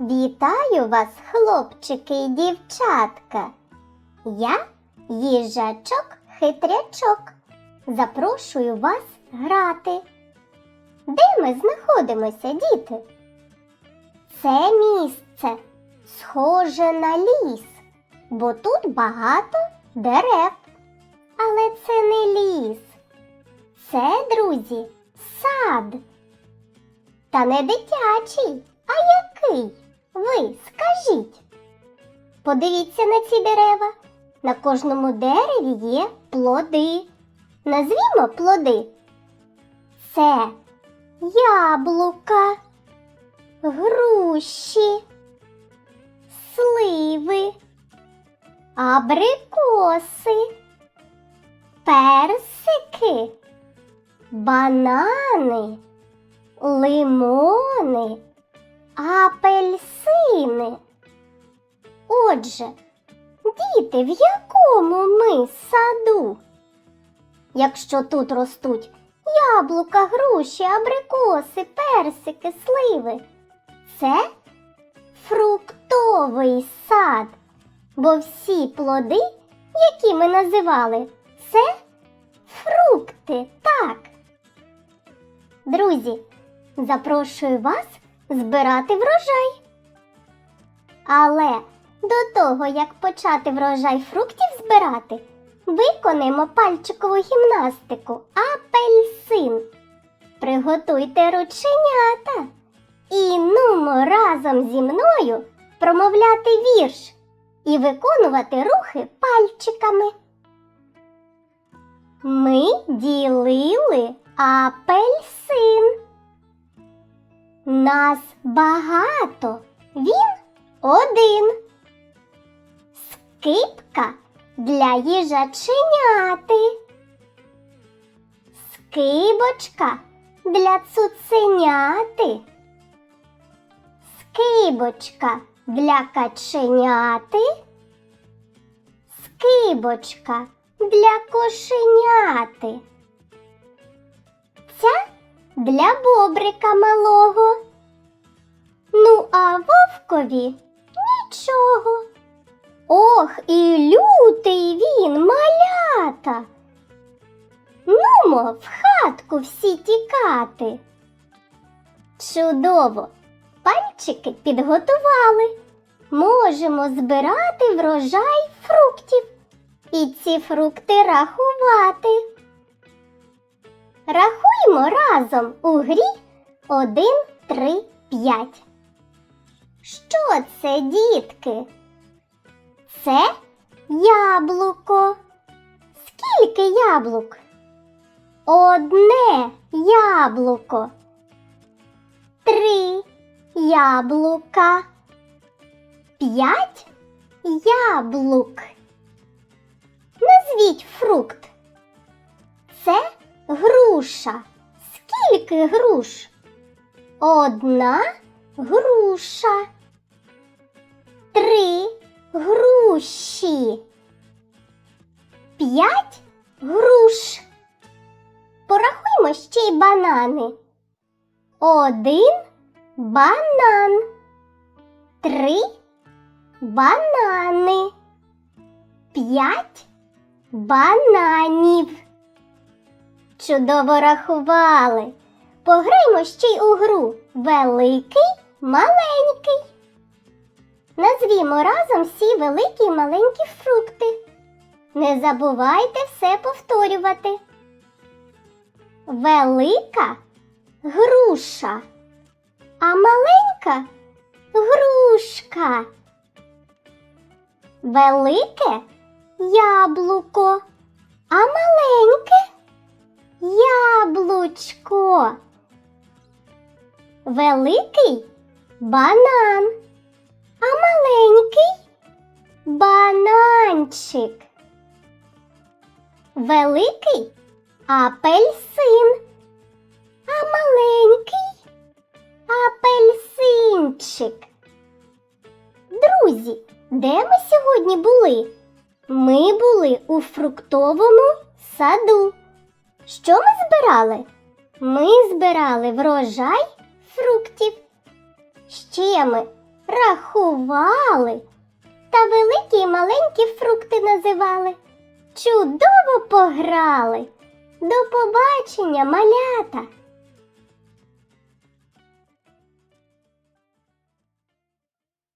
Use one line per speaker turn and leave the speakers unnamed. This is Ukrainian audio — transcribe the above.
Вітаю вас, хлопчики і дівчатка. Я їжачок хитрячок. Запрошую вас грати. Де ми знаходимося, діти? Це місце схоже на ліс, бо тут багато дерев. Але це не ліс. Це, друзі, сад. Та не дитячий, а який? Ви скажіть. Подивіться на ці дерева. На кожному дереві є плоди. Назвімо плоди. Це яблука, груші, сливи, абрикоси, персики, банани, лимони, апельсини. Отже, діти, в якому ми саду? Якщо тут ростуть яблука, груші, абрикоси, персики, сливи, це фруктовий сад, бо всі плоди, які ми називали, це фрукти, так. Друзі, запрошую вас збирати врожай. Але до того, як почати врожай фруктів збирати, виконаємо пальчикову гімнастику апельсин. Приготуйте рученята і нумо разом зі мною промовляти вірш і виконувати рухи пальчиками. Ми ділили апельсин. Нас багато, він один. Скипка для їжаченяти. Скибочка для цуценяти. Скибочка для каченяти. Скибочка для кошеняти. Ця для бобрика малого. Ну, а вовкові нічого. Ох, і лютий він, малята. Нумо в хатку всі тікати. Чудово! Пальчики підготували. Можемо збирати врожай фруктів і ці фрукти рахувати. Рахуємо разом у грі 1, 3, 5. Що це, дітки? Це яблуко. Скільки яблук? Одне яблуко. Три яблука. П'ять яблук. Назвіть фрукт. Це груша. Скільки груш? Одна груша. Три груші. П'ять груш. Порахуймо ще й банани. Один банан. Три банани. П'ять бананів. Чудово рахували. Пограємо ще й у гру великий, маленький. Назвімо разом всі великі і маленькі фрукти. Не забувайте все повторювати. Велика груша, а маленька грушка. Велике яблуко, а маленьке яблучко. Великий банан, а маленький бананчик. Великий апельсин, а маленький апельсинчик. Друзі, де ми сьогодні були? Ми були у фруктовому саду. Що ми збирали? Ми збирали врожай фруктів. Ще ми рахували та великі й маленькі фрукти називали. Чудово пограли. До побачення, малята!